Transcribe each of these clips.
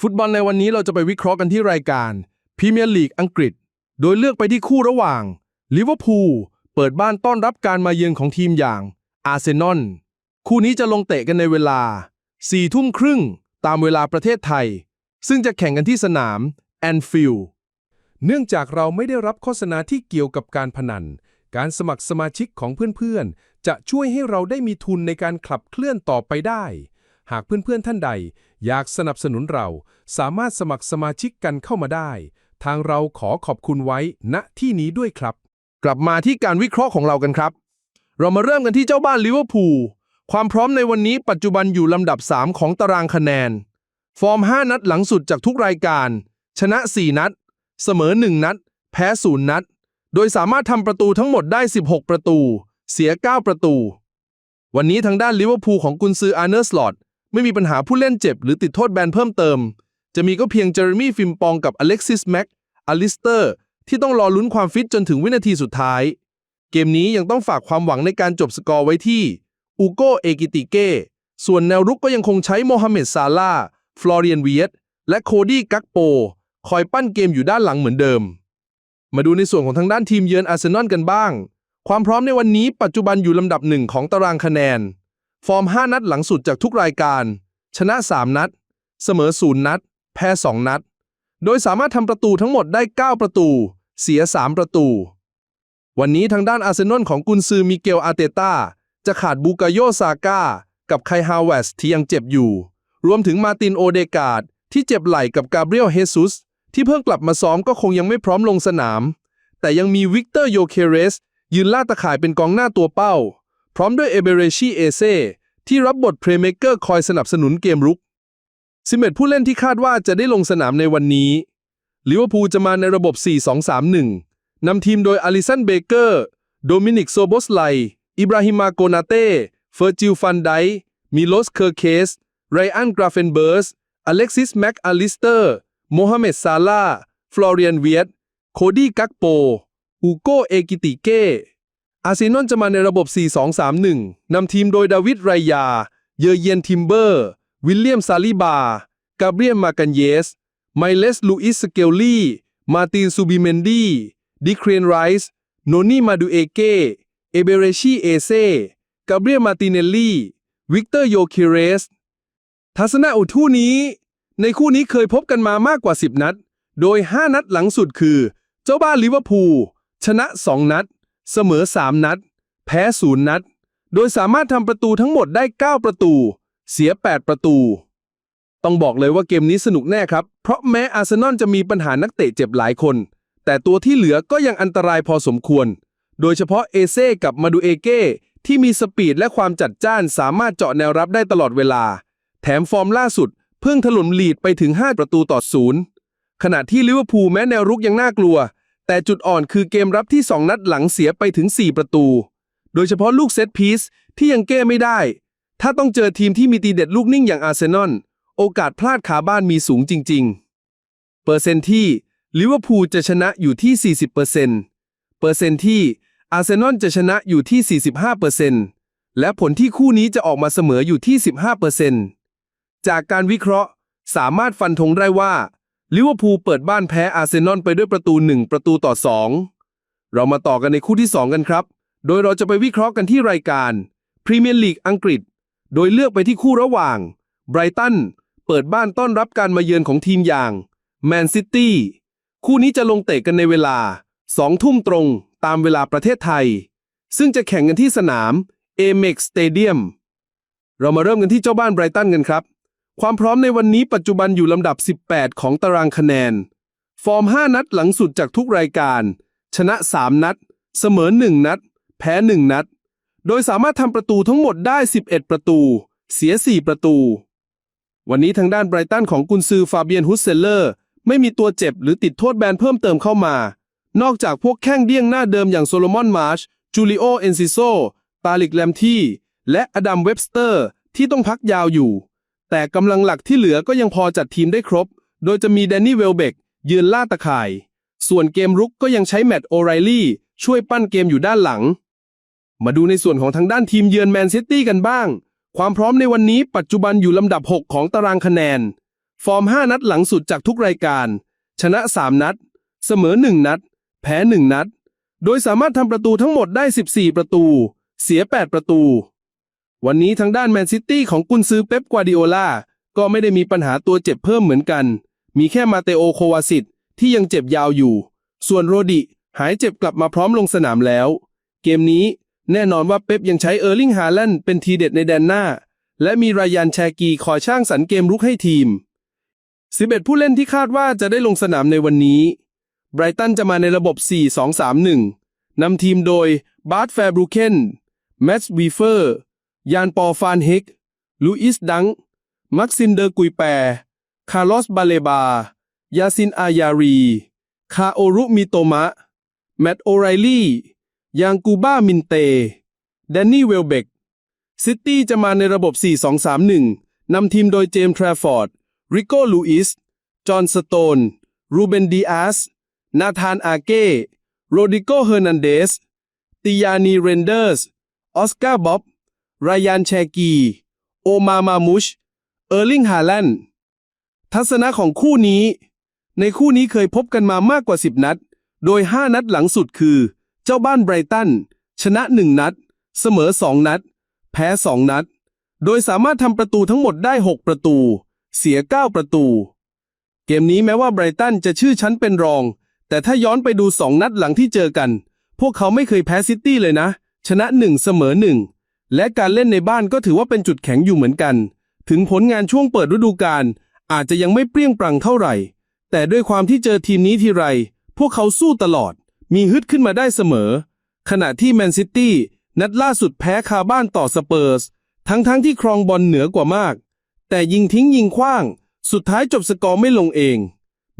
ฟุตบอลในวันนี้เราจะไปวิเคราะห์กันที่รายการพรีเมียร์ลีกอังกฤษ โดยเลือกไปที่คู่ระหว่างลิเวอร์พูลเปิดบ้านต้อนรับการมาเยือนของทีมอย่างอาร์เซนอลคู่นี้จะลงเตะกันในเวลา4ทุ่มครึ่งตามเวลาประเทศไทย ซึ่งจะแข่งกันที่สนามแอนฟิลด์เนื่องจากเราไม่ได้รับโฆษณาที่เกี่ยวกับการพนัน การสมัครสมาชิกของเพื่อนๆ จะช่วยให้เราได้มีทุนในการขับเคลื่อนต่อไปได้ หากเพื่อนๆท่านใด อยากสนับสนุนเรา สามารถสมัครสมาชิกกันเข้ามาได้ ทางเราขอขอบคุณไว้ณที่นี้ด้วยครับ กลับมาที่การวิเคราะห์ของเรากันครับ เรามาเริ่มกันที่เจ้าบ้านลิเวอร์พูลความพร้อมในวันนี้ปัจจุบันอยู่ลำดับ 3 ของตารางคะแนน ฟอร์ม 5 นัดหลังสุดจากทุกรายการ ชนะ 4 นัด เสมอ 1 นัด แพ้ 0 นัด โดยสามารถทำประตูทั้งหมดได้ 16 ประตู เสีย 9 ประตู วันนี้ทางด้านลิเวอร์พูลของกุนซืออาร์เนอร์สลอต ไม่มีปัญหาผู้เล่นเจ็บหรือติดโทษแบนเพิ่มเติม จะมีก็เพียงเจอร์มี่ฟิมปองกับอเล็กซิสแม็กอลิสเตอร์ที่ต้องรอลุ้นความฟิตจนถึงวินาทีสุดท้าย เกมนี้ยังต้องฝากความหวังในการจบสกอร์ไว้ที่อูโกเอกิติเก้ส่วนแนวรุกก็ยังคงใช้โมฮัมเหม็ดซาลาฟลอเรียนเวียตและโคดี้กักโป คอยปั้นเกมอยู่ด้านหลังเหมือนเดิม มาดูในส่วนของทางด้านทีมเยือนอาร์เซนอลกันบ้าง ความพร้อมในวันนี้ปัจจุบันอยู่ลำดับหนึ่งของตารางคะแนน ฟอร์ม 5 นัดหลังสุดจากทุกรายการ ชนะ 3 นัด เสมอ 0 นัด แพ้ 2 นัด โดยสามารถทำประตูทั้งหมดได้ 9 ประตู เสีย 3 ประตู วันนี้ทางด้านอาร์เซนอลของกุนซือมิเกลอารเตต้า จะขาดบูกาโยซาก้า กับไคฮาวเวสที่ยังเจ็บอยู่ รวมถึงมาตินโอเดกาดที่เจ็บไหล่กับกาเบรียลเฮซุสที่เพิ่งกลับมาซ้อมก็คงยังไม่พร้อมลงสนาม แต่ยังมีวิกเตอร์โยเคเรสยืนล่าตะข่ายเป็นกองหน้าตัวเป้า พร้อมด้วยเอเบเรชีเอเซที่รับบทเพลย์เม k เกอร์คอยสนับสนุนเกมรุก11ผู้เล่นที่คาดว่าจะได้ลงสนามในวันนี้ลิเวอร์พูลจะมาในระบบ 4-2-3-1 นำทีมโดยอลิสันเบเกอร์ โดมินิกโซโบสไล อิบราฮิมาโกนาเต้ เฟอร์จิลฟันได มิโลสเคอร์เคส ไรอันกราเฟนเบิร์ส อเล็กซิสแม็กอลิสเตอร์ โมฮัมเหม็ดซาลา ฟลอเรียนเวียต โคดี้กักโป อูโกเอกิติเก้ อาร์เซนอลจะมาในระบบ 4-2-3-1 นำทีมโดยดาวิดไรยา เยอเยียนทิมเบอร์ วิลเลียมซาลิบา กาเบรียลมากันเยส ไมเลสลูอิสสเกลลี่ มาตินซูบิเมนดี ดิเครนไรส์ โนนี่มาดูเอเก้เอเบเรชีเอเซ กาเบรียลมาติเนลลี่ วิกเตอร์โยคิเรส ทัศนะอุทูนี้ ในคู่นี้เคยพบกันมามากกว่า 10 นัด โดย 5 นัดหลังสุดคือ เจ้าบ้านลิเวอร์พูลชนะ 2 นัด เสมอ 3 นัด แพ้ 0 นัด โดยสามารถทำประตูทั้งหมดได้ 9 ประตู เสีย 8 ประตู ต้องบอกเลยว่าเกมนี้สนุกแน่ครับ เพราะแม้อาร์เซนอลจะมีปัญหานักเตะเจ็บหลายคน แต่ตัวที่เหลือก็ยังอันตรายพอสมควร โดยเฉพาะเอเซ่กับมาดูเอเก้ที่มีสปีดและความจัดจ้านสามารถเจาะแนวรับได้ตลอดเวลา แถมฟอร์มล่าสุด เพิ่งถล่มลีดไปถึง 5 ประตูต่อศูนย์ขณะที่ลิเวอร์พูลแม้แนวรุกยังน่ากลัว แต่จุดอ่อนคือเกมรับที่ 2 นัดหลังเสียไปถึง 4 ประตู โดยเฉพาะลูกเซตพีซที่ยังแก้ไม่ได้ ถ้าต้องเจอทีมที่มีตีเด็ดลูกนิ่งอย่างอาร์เซนอล โอกาสพลาดขาบ้านมีสูงจริง ๆ เปอร์เซนต์ที่ลิเวอร์พูลจะชนะอยู่ที่ 40%เปอร์เซนต์เปอร์เซนต์ที่อาร์เซนอลจะชนะอยู่ที่ 45%เปอร์เซนต์และผลที่คู่นี้จะออกมาเสมออยู่ที่ 15%เปอร์เซนต์จากการวิเคราะห์สามารถฟันธงได้ว่า ลิเวอร์พูลเปิดบ้านแพ้อาร์เซนอลไปด้วยประตู 1 ประตูต่อ 2 เรามาต่อกันในคู่ที่ 2 กันครับ โดยเราจะไปวิเคราะห์กันที่รายการพรีเมียร์ลีกอังกฤษ โดยเลือกไปที่คู่ระหว่างไบรตันเปิดบ้านต้อนรับการมาเยือนของทีมอย่างแมนซิตี้คู่นี้จะลงเตะกันในเวลา 2 ทุ่มตรงตามเวลาประเทศไทย ซึ่งจะแข่งกันที่สนาม Amex Stadium เรามาเริ่มกันที่เจ้าบ้านไบรตันกันครับ ความพร้อมในวันนี้ปัจจุบันอยู่ลำดับ 18 ของตารางคะแนน ฟอร์ม 5 นัดหลังสุดจากทุกรายการ ชนะ 3 นัด เสมอ 1 นัด แพ้ 1 นัด โดยสามารถทำประตูทั้งหมดได้ 11 ประตู เสีย 4 ประตู วันนี้ทางด้านไบรตันของกุนซือฟาเบียนฮุสเซลเลอร์ ไม่มีตัวเจ็บหรือติดโทษแบนเพิ่มเติมเข้ามา นอกจากพวกแข้งเดี้ยงหน้าเดิมอย่างโซโลมอนมาร์ช จูริโอ เอนซิโซตาลิกแลมที่ และอดัมเว็บสเตอร์ ที่ต้องพักยาวอยู่ แต่กำลังหลักที่เหลือก็ยังพอจัดทีมได้ครบ โดยจะมีแดนนี่เวลเบกยืนล่าตะข่าย ส่วนเกมรุกก็ยังใช้แมตต์โอไรลี่ช่วยปั้นเกมอยู่ด้านหลัง มาดูในส่วนของทางด้านทีมเยือนแมนซิตี้กันบ้าง ความพร้อมในวันนี้ปัจจุบันอยู่ลำดับ 6 ของตารางคะแนน ฟอร์ม 5 นัดหลังสุดจากทุกรายการ ชนะ 3 นัด เสมอ 1 นัด แพ้ 1 นัด โดยสามารถทำประตูทั้งหมดได้ 14 ประตู เสีย 8 ประตู วันนี้ทางด้านแมนซิตี้ของกุนซือเป๊ปกวาดิโอลาก็ไม่ได้มีปัญหาตัวเจ็บเพิ่มเหมือนกัน มีแค่มาเตโอโควาซิตที่ยังเจ็บยาวอยู่ ส่วนโรดิ หายเจ็บกลับมาพร้อมลงสนามแล้ว เกมนี้แน่นอนว่าเป๊ปยังใช้เออร์ลิงฮาแลนด์เป็นทีเด็ดในแดนหน้า และมีรายันแชกีคอยช่างสรรเกมรุกให้ทีม 11 ผู้เล่นที่คาดว่าจะได้ลงสนามในวันนี้ ไบรตันจะมาในระบบ 4-2-3-1นำทีมโดยบาร์ตแฟบรูเคนแมตส์วีเฟอร์ ยานปอฟานเฮกลูอิสดัง มักซินเดอร์กุยแปร คาร์ลอสบาเลบา ยาซินอายารี คาโอรุมิโตมะ แมตโอไรลี่ ยางกูบ้ามินเต แดนนี่เวลเบก ซิตี้จะมาในระบบ 4-2-3-1 นำทีมโดยเจมส์ทราฟอร์ด ริโก้ลูอิส จอห์นสโตน รูเบนดีอาส นาธานอาเก้ โรดิโกเฮอร์นันเดส ติยานีเรนเดอร์ส ออสการ์บ๊อบ รายานแชกี โอมามามุช เออร์ลิงฮาแลนด์ทัศนะของคู่นี้ ในคู่นี้เคยพบกันมามากกว่า 10 นัด โดย 5 นัดหลังสุดคือ เจ้าบ้านไบรตัน ชนะ 1 นัด เสมอ 2 นัด แพ้ 2 นัด โดยสามารถทำประตูทั้งหมดได้ 6 ประตู เสีย 9 ประตู เกมนี้แม้ว่าไบรตันจะชื่อชั้นเป็นรอง แต่ถ้าย้อนไปดู 2 นัดหลังที่เจอกัน พวกเขาไม่เคยแพ้ซิตี้เลยนะ ชนะ 1 เสมอ 1 และการเล่นในบ้านก็ถือว่าเป็นจุดแข็งอยู่เหมือนกัน ถึงผลงานช่วงเปิดฤดูกาลอาจจะยังไม่เปรี้ยงปรังเท่าไหร่ แต่ด้วยความที่เจอทีมนี้ทีไร พวกเขาสู้ตลอด มีฮึดขึ้นมาได้เสมอ ขณะที่แมนซิตี้นัดล่าสุดแพ้คาบ้านต่อสเปอร์ส ทั้งๆทที่ครองบอลเหนือกว่ามาก แต่ยิงทิ้งยิงขว้าง สุดท้ายจบสกอร์ไม่ลงเอง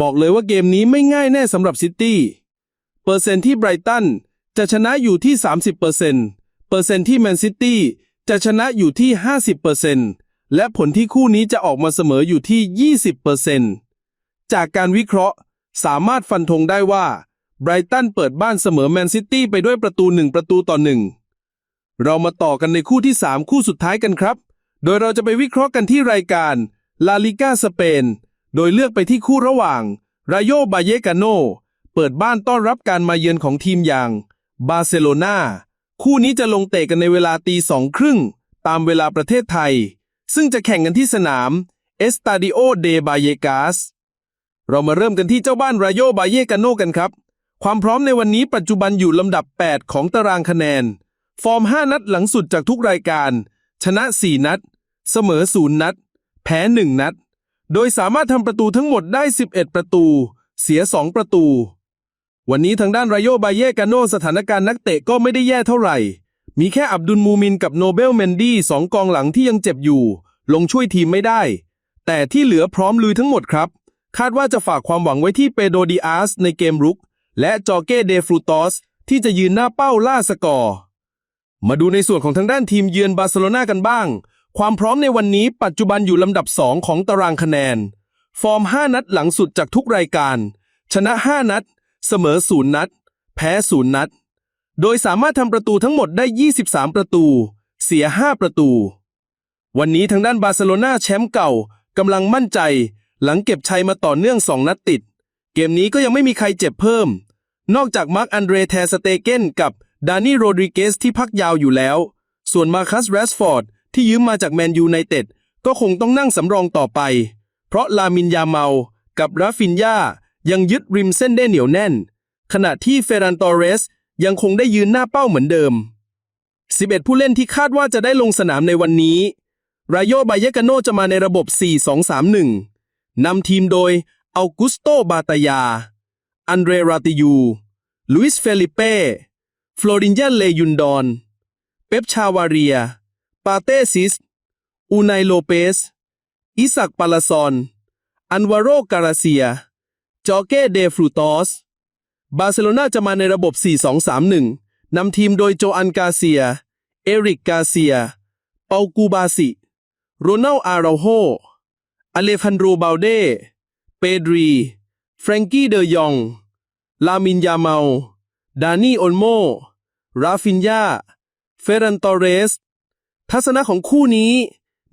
บอกเลยว่าเกมนี้ไม่ง่ายแน่สำหรับซิตี้ เปอร์เซ็นต์ที่ไบรตันจะชนะอยู่ที่ 30%เปอร์เซ็นต์ เปอร์เซ็นต์ที่แมนซิตี้จะชนะอยู่ที่ 50%และผลที่คู่นี้จะออกมาเสมออยู่ที่ 20%เอร์ซจากการวิเคราะห์สามารถฟันธงได้ว่าไบรตันเปิดบ้านเสมอแมนซิตี้ไปด้วยประตูหนึ่งประตูต่อหนึ่งเรามาต่อกันในคู่ที่ 3 คู่สุดท้ายกันครับ โดยเราจะไปวิเคราะห์กันที่รายการลาลิก้าสเปน โดยเลือกไปที่คู่ระหว่างรายโยบาเยกาโน เปิดบ้านต้อนรับการมาเยือนของทีมอย่างบาร์เซโลนา คู่นี้จะลงเตะกันในเวลาตีสองครึ่งตามเวลาประเทศไทย ซึ่งจะแข่งกันที่สนามเอสตาดิโอเดบาเยกาสเรามาเริ่มกันที่เจ้าบ้านรายโยบาเยกาโนกันครับ ความพร้อมในวันนี้ปัจจุบันอยู่ลำดับ 8 ของตารางคะแนน ฟอร์ม 5 นัดหลังสุดจากทุกรายการ ชนะ 4 นัด เสมอ 0 นัด แพ้ 1 นัด โดยสามารถทำประตูทั้งหมดได้ 11 ประตู เสีย 2 ประตู วันนี้ทางด้านรายโยบายเยกาโนสถานการณ์นักเตะก็ไม่ได้แย่เท่าไหร่ มีแค่อับดุลมูมินกับโนเบลเมนดี้สองกองหลังที่ยังเจ็บอยู่ ลงช่วยทีมไม่ได้ แต่ที่เหลือพร้อมลุยทั้งหมดครับ คาดว่าจะฝากความหวังไว้ที่เปโดดิอาสในเกมรุก และจอเก้เดฟรูตอสที่จะยืนหน้าเป้าล่าสกอร์ มาดูในส่วนของทางด้านทีมเยือนบาร์เซโลนากันบ้าง ความพร้อมในวันนี้ปัจจุบันอยู่ลำดับ 2 ของตารางคะแนน ฟอร์ม 5 นัดหลังสุดจากทุกรายการ ชนะ 5 นัด เสมอ0นัด แพ้0นัด โดยสามารถทำประตูทั้งหมดได้ 23 ประตู เสีย 5 ประตู วันนี้ทางด้านบาร์เซโลนาแชมป์เก่ากำลังมั่นใจ หลังเก็บชัยมาต่อเนื่อง 2 นัดติด เกมนี้ก็ยังไม่มีใครเจ็บเพิ่ม นอกจากมาร์กอันเดรเทสเตเกนกับดานี่โรดริเกสที่พักยาวอยู่แล้ว ส่วนมาคัสแรสฟอร์ดที่ยืมมาจากแมนยูไนเต็ดก็คงต้องนั่งสำรองต่อไป เพราะลามินยาเมา กับราฟินยา ยังยึดริมเส้นได้เหนียวแน่น ขณะที่เฟรันตอเรสยังคงได้ยืนหน้าเป้าเหมือนเดิม 11 ผู้เล่นที่คาดว่าจะได้ลงสนามในวันนี้ รายโยบายกาโนจะมาในระบบ 4-2-3-1 นำทีมโดยอัลกุสโตบาตายา อันเดรราติยู ลุอิสเฟลิเป้ ฟลอรินยาเลยุนดอน เปปชาวาเรีย ปาเตซิส อูไนโลเปส อิสักปาลาซอน อันวาโรการาเซีย จอเก้เดฟรูตอส บาร์เซโลนาจะมาในระบบ 4-2-3-1 นำทีมโดยโจอันกาเซีย เอริกกาเซีย เปากูบาสิ โรนัลอาราโฮ อเลคันโรบาเด เปดรี แฟรงกี้เดยอง ลามินยาเมา ดานี่โอนโม ราฟินยา เฟรันตอเรส ทัศนะของคู่นี้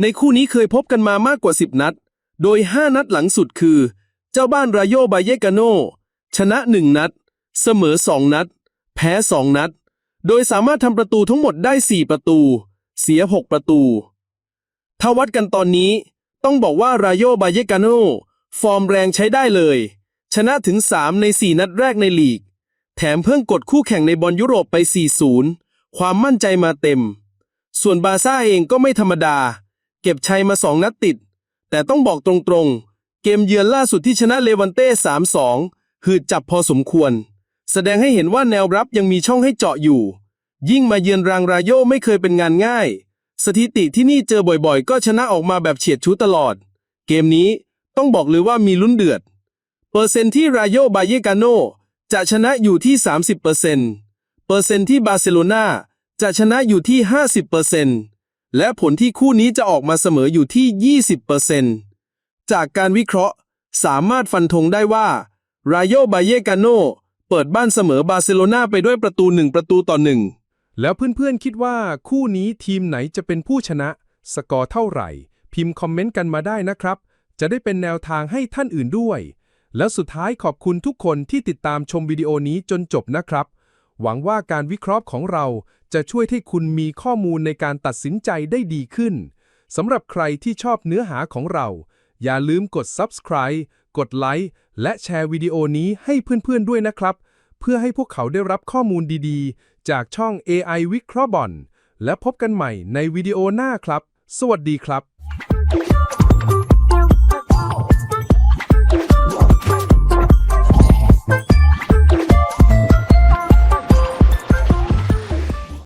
ในคู่นี้เคยพบกันมามากกว่า 10 นัด โดย 5 นัดหลังสุดคือ เจ้าบ้านรายโยบาเยกาโน ชนะ1นัด เสมอ2นัด แพ้2นัด โดยสามารถทำประตูทั้งหมดได้4ประตู เสีย6ประตู ถ้าวัดกันตอนนี้ ต้องบอกว่ารายโยบาเยกาโน ฟอร์มแรงใช้ได้เลย ชนะถึง3ใน4นัดแรกในลีก แถมเพิ่งกดคู่แข่งในบอลยุโรปไป 4-0 ความมั่นใจมาเต็ม ส่วนบาซ่าเองก็ไม่ธรรมดา เก็บชัยมา2นัดติด แต่ต้องบอกตรงๆ เกมเยือนล่าสุดที่ชนะเลวันเต้ 3-2 หืดจับพอสมควร แสดงให้เห็นว่าแนวรับยังมีช่องให้เจาะอยู่ ยิ่งมาเยือนรางรายโยไม่เคยเป็นงานง่าย สถิติที่นี่เจอบ่อยๆ ก็ชนะออกมาแบบเฉียดชูตลอด เกมนี้ต้องบอกเลยว่ามีลุ้นเดือด เปอร์เซ็นต์ที่รายโยบาเยกาโนจะชนะอยู่ที่ 30%เปอร์เซ็นต์เปอร์เซ็นต์ที่บาร์เซโลนาจะชนะอยู่ที่ 50%เปอร์เซนและผลที่คู่นี้จะออกมาเสมออยู่ที่ 20%เปอร์เซ็นต์ จากการวิเคราะห์ สามารถฟันธงได้ว่า รายโยบาเยกาโนเปิดบ้านเสมอบาร์เซโลนาไปด้วยประตูหนึ่งประตูต่อหนึ่งแล้วเพื่อนๆคิดว่าคู่นี้ทีมไหนจะเป็นผู้ชนะ สกอร์เท่าไหร่ พิมพ์คอมเมนต์กันมาได้นะครับ จะได้เป็นแนวทางให้ท่านอื่นด้วย แล้วสุดท้ายขอบคุณทุกคนที่ติดตามชมวิดีโอนี้จนจบนะครับ หวังว่าการวิเคราะห์ของเราจะช่วยให้คุณมีข้อมูลในการตัดสินใจได้ดีขึ้นสำหรับใครที่ชอบเนื้อหาของเรา อย่าลืมกด subscribe กดไลค์และแชร์วิดีโอนี้ให้เพื่อนๆด้วยนะครับ เพื่อให้พวกเขาได้รับข้อมูลดีๆ จากช่อง AI วิเคราะห์บอลและพบกันใหม่ในวิดีโอหน้าครับ สวัสดีครับ